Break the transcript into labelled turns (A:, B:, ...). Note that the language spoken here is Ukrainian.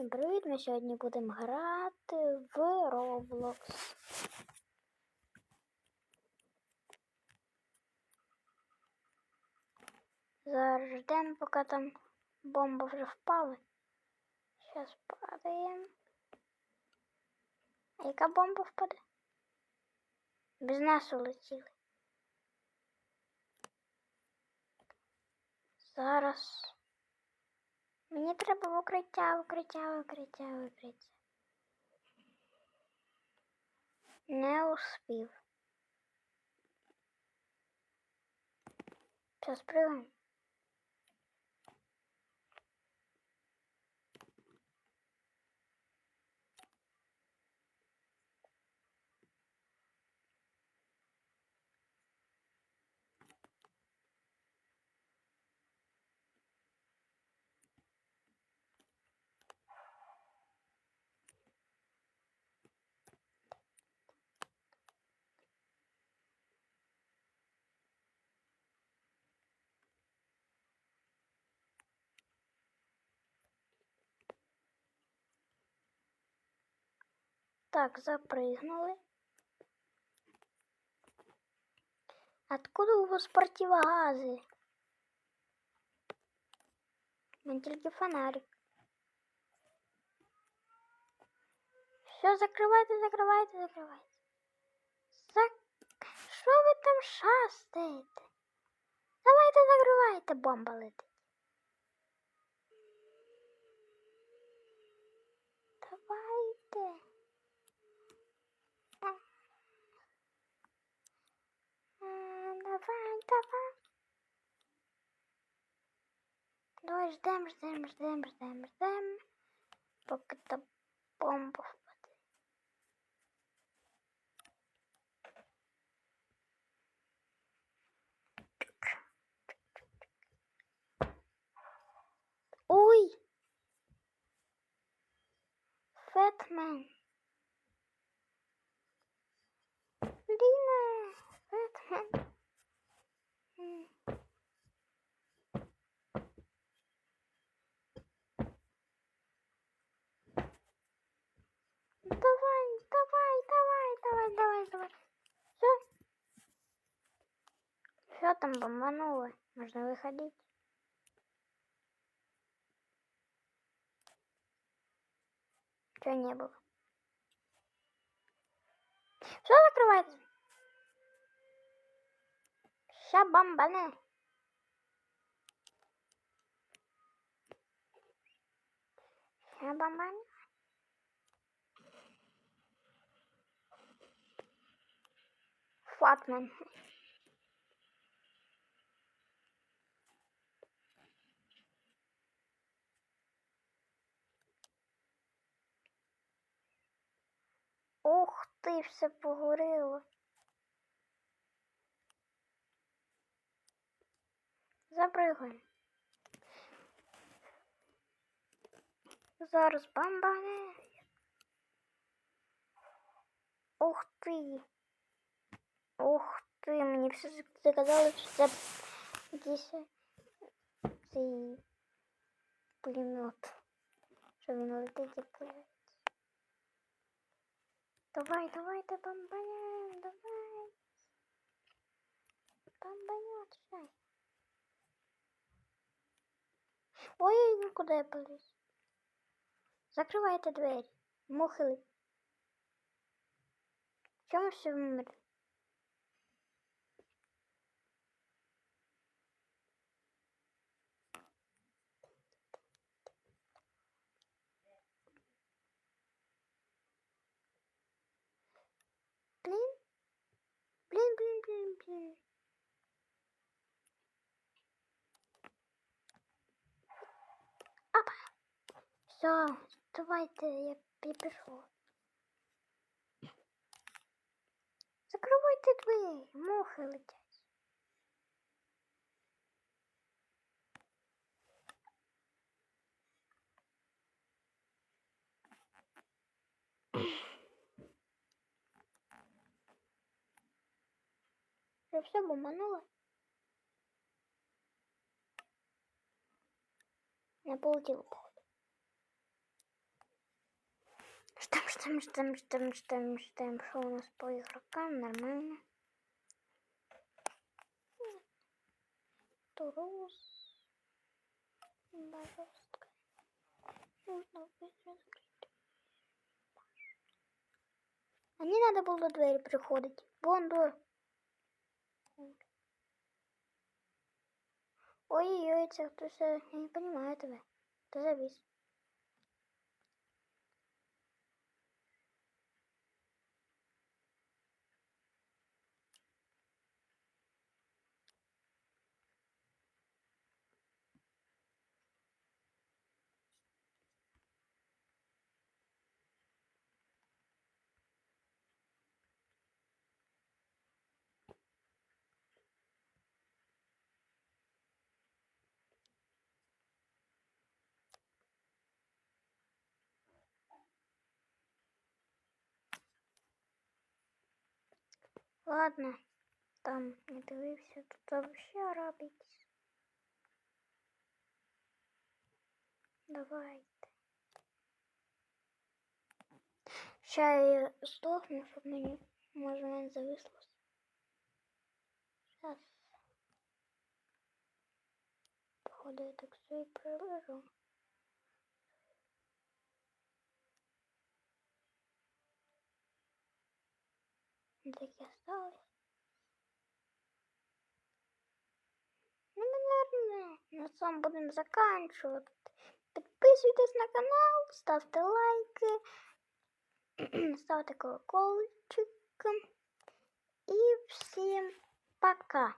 A: Всім привіт! Ми сьогодні будемо грати в Roblox. Зараз ждемо, поки там бомба вже впала. Зараз падаємо. А яка бомба впаде? Без нас улетіли. Зараз. Мені треба в укриття, укриття, укриття, укриття. Не успів. Сейчас прыгаем. Так, запрыгнули. Откуда у вас противогазы? Мен тільки фонарик. Все, закривайте, закривайте, закривайте. Зак... Що ви там шастаєте? Давайте закривайте, бомба летить. Давайте. demos damos, damos, damos, damos, damos. Porque tá bom para fazer. Ui! Fatman. Все там бомбануло. Можно выходить. Чего не было? Все закрывается. Ща бомбане. Ща бомбане. Фатман. Ух ти, все погоріло. Запрыгаємо. Зараз бомбане. Ух ти. Ух ти, мені все заказали, що це цей пулемет. Що він летить і. Давай, давайте бомбанем, давай. Бомбанет, шай. Ой, ну куда я полез? Закрывай эту двери. Мухли. мы все вмерли? Все, давайте, я, пішов. Закривайте двері, мухи летять. Вже все бомбануло. Не полетіло, Ждем, ждем, ждем, ждем, ждем, ждем. Что у нас по игрокам? Нормально. Турус. Пожалуйста. Нужно быстро закрыть. А не надо было до двери приходить. Вон до. Ой-ой-ой, е, я не понимаю тебе. Ти завис. Ладно, там не дивився, тут вообще робить. Давайте. Ще я здохну, щоб мені, може, мене зависло. Зараз. Походу, я так все і прилежу. Так и осталось. Ну, наверное, на цьому будемо заканчивать. Підписуйтесь на канал, ставте лайки, ставте колокольчик. І всім пока!